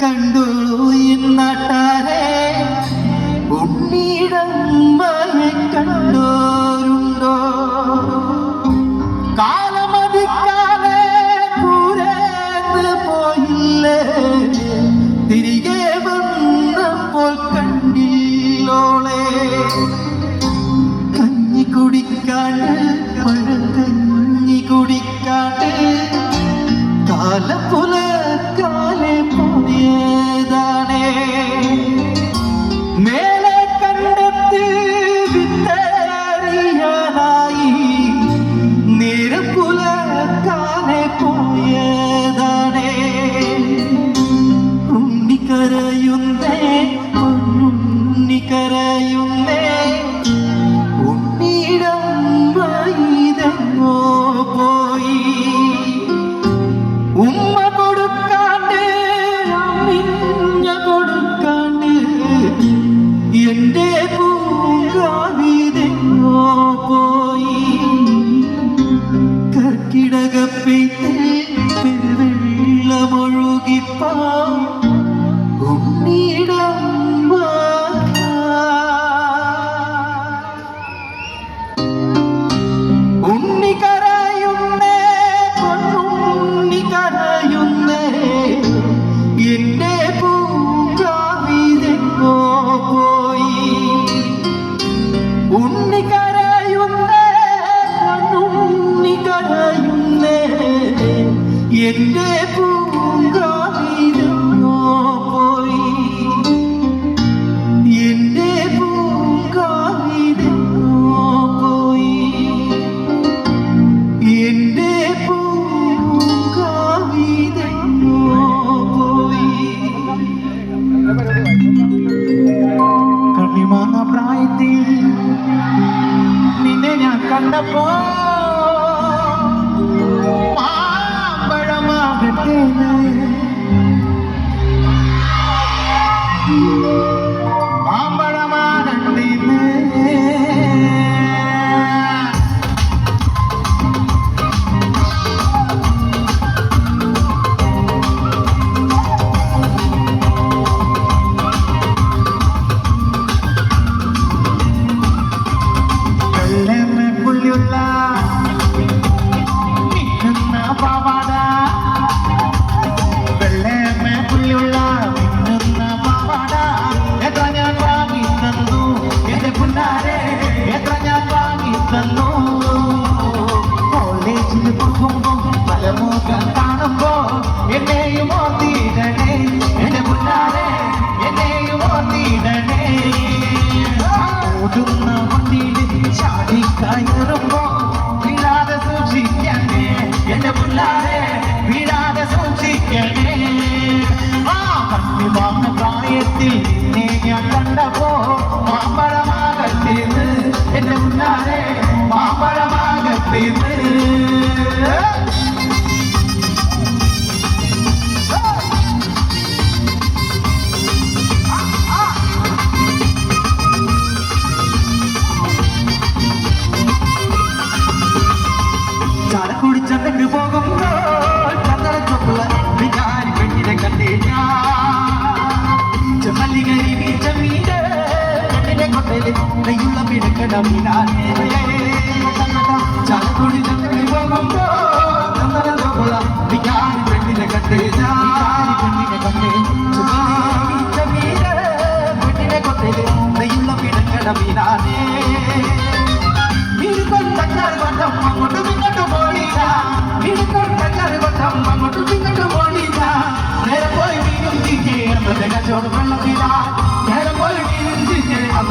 കണ്ടുള്ളൂ ഇന്നാട്ടാരെ ഉണ്ണീടമ്മയെ കണ്ടോരുണ്ടോ? കാലമതിക്കാതെ പൂരേന്ന് പോയില്ലേ? തിരികെ വന്നപ്പോൾ കണ്ടില്ലോളെ? കഞ്ഞി കുടിക്കാണ്ട് എന്റെ പിള്ളാരെ உள்ளம் இருக்கடம் చదువుడి చక్కని భోగంతో అందరితో కూడా విజ్ఞాని పెట్టిన కట్టే జాని పెట్టిన కట్టే చుమాత మీద పెట్టిన కొట్టేది దయ్యుల పిడకడ మీరానే మీరు కొంత కరువటం మమ్మటు విన్నట్టు పోనీరా మీరు కొంత కరువటం మమ్మటు విన్నట్టు పోనీరా నేరపోయి మీరు దిగే అంత జగ చోడు పళ్ళ మీరా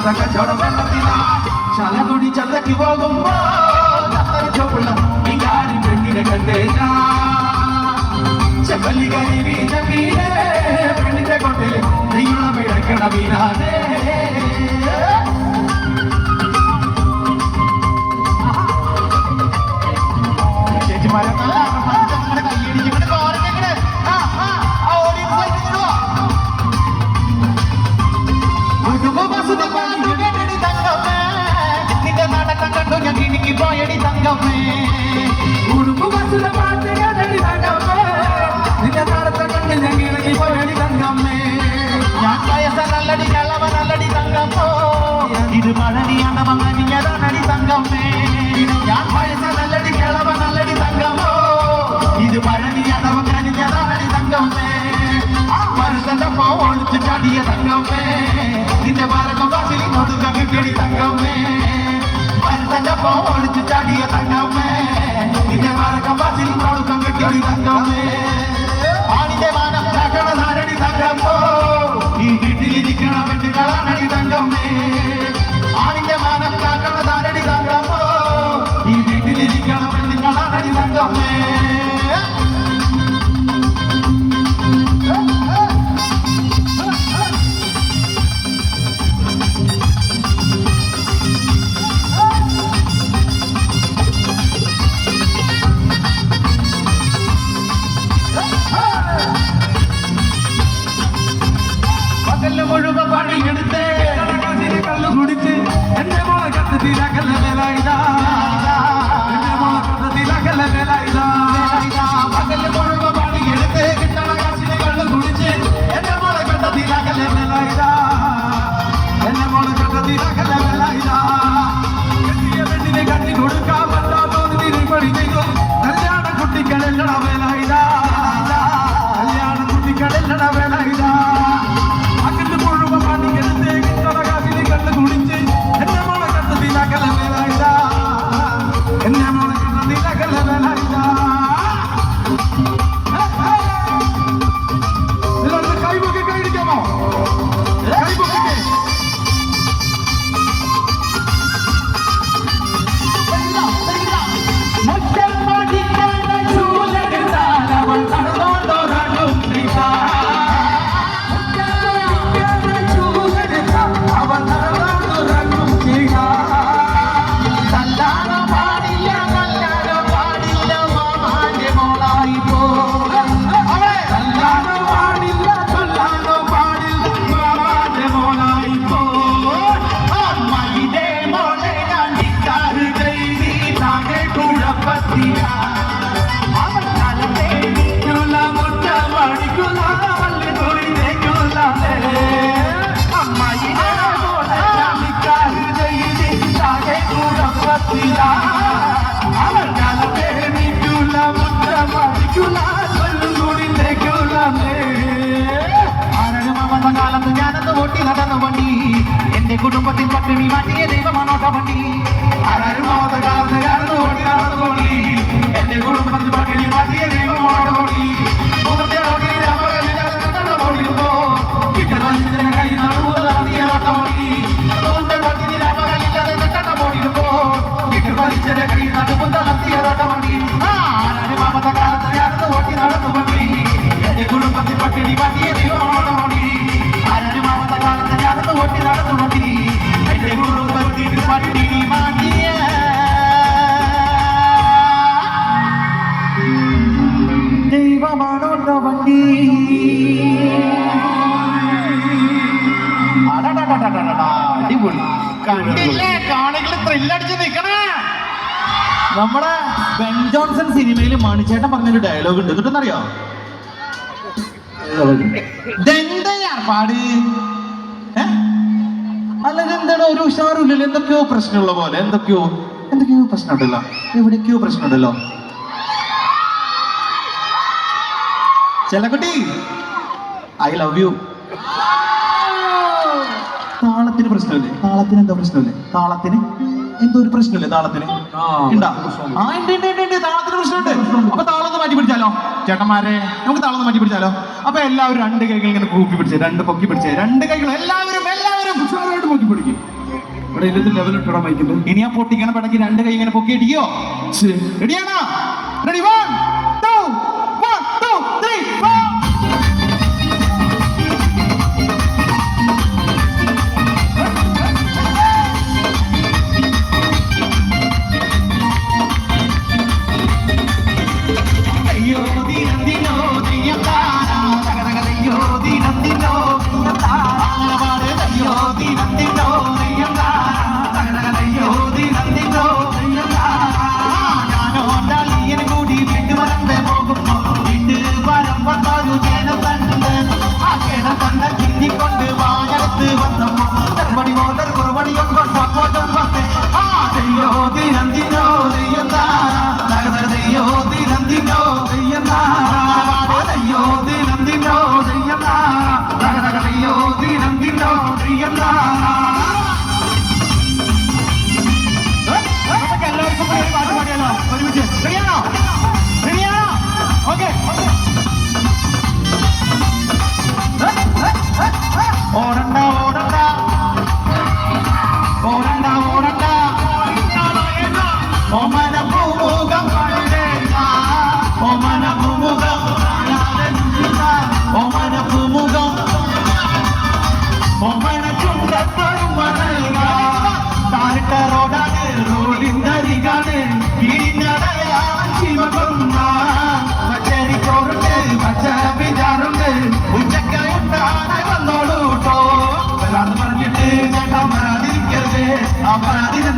చల్లగా చొడవల్లదిలా చలగుడి చల్లకి పోగుమ్మా చెప్పుల ఈ గాడి పెట్టిన కంటేనా చెప్పల్లి గరి బీజ బీడే పెండితే కొట్టెలు నీళ్ళ మీడక్కడ మీరానే தங்கமே. உடுப்பு பசுல பாட்டுடி தங்கமே. இந்த தடத்தை கண்டு நங்கி நங்கி போயடி தங்கமே. யான் பயச நல்லடி நல்லவ நல்லடி தங்கமோ. இது பழனியானவங்க நீங்க தான் அடி தங்கமே. யான் பயச நல்லடி கிழவ நல்லடி தங்கமோ. இது பழனியானவங்க நீங்க தான் அடி தங்கமே. மருந்தப்போ ஒழிச்சு தங்கமே. இந்த பாரகம் வாசிலி மதுக்கடி தங்கமே. പോ ഒളിച്ചു ചാടിയ തങ്കമ്മേ നിന്റെ മരകം വാസിൽ ഒതുക്കം കിട്ടിയടി തങ്കമ്മേ ആണിന്റെ മാനം കാക്കണ ധാരണി തങ്കമ്മോ ഈ വീട്ടിലിരിക്കണ പെണ്ണുകളാണടി തങ്കമ്മേ. ആണിന്റെ മാനം കാക്കണ ധാരണി തങ്കമ്മോ ഈ വീട്ടിലിരിക്കണ പെണ്ണുങ്ങളാണടി തങ്കമ്മേ. കാലത്ത് ഞാനന്ന് ഓട്ടി നടന്ന വണ്ടി എന്റെ കുടുംബത്തിൽ പട്ടിണി മാറ്റിയ ദൈവമാണോ വണ്ടി ആരും കാലത്ത് വണ്ടി? ത്രില്ലടിച്ച് നമ്മുടെ ബെൻ ജോൺസൺ സിനിമയിൽ മണിച്ചേട്ടൻ പറഞ്ഞൊരു ഡയലോഗ് ഉണ്ട്. ഇതെന്തയാ പാട്? അല്ല എന്താണ് ഒരു ഉഷാറില്ല? എന്തൊക്കെയോ പ്രശ്നമുള്ള പോലെ. എന്തൊക്കെയോ? എന്തൊക്കെയോ പ്രശ്നമുണ്ടല്ലോ. എവിടേക്കോ പ്രശ്നമുണ്ടല്ലോ. ചെലക്കുട്ടി ഐ ലവ് യു താളത്തിന് പ്രശ്നമില്ലേ? താളത്തിന് എന്താ പ്രശ്നമില്ലേ? താളത്തിന് എന്തോ ഒരു പ്രശ്നമില്ലേ താളത്തിന്? താളത്തിന് പ്രശ്നമുണ്ട്. അപ്പൊ താളം മാറ്റി പിടിച്ചാലോ? ചേട്ടന്മാരെ നമുക്ക് താളം മാറ്റി പിടിച്ചാലോ? അപ്പൊ എല്ലാവരും രണ്ട് കൈകൾ ഇങ്ങനെ കൂപ്പി പിടിച്ചേ രണ്ട് പൊക്കി പിടിച്ചേ രണ്ട് കൈകൾ എല്ലാവരും എല്ലാവരും ഉഷാറായിട്ട് പൊക്കി പിടിക്കും. ഇനി ആ പൊട്ടിക്കണ പടക്കി രണ്ട് കൈ ഇങ്ങനെ പൊക്കി അടിക്കോ റെഡിയാണോ റെഡി വൺ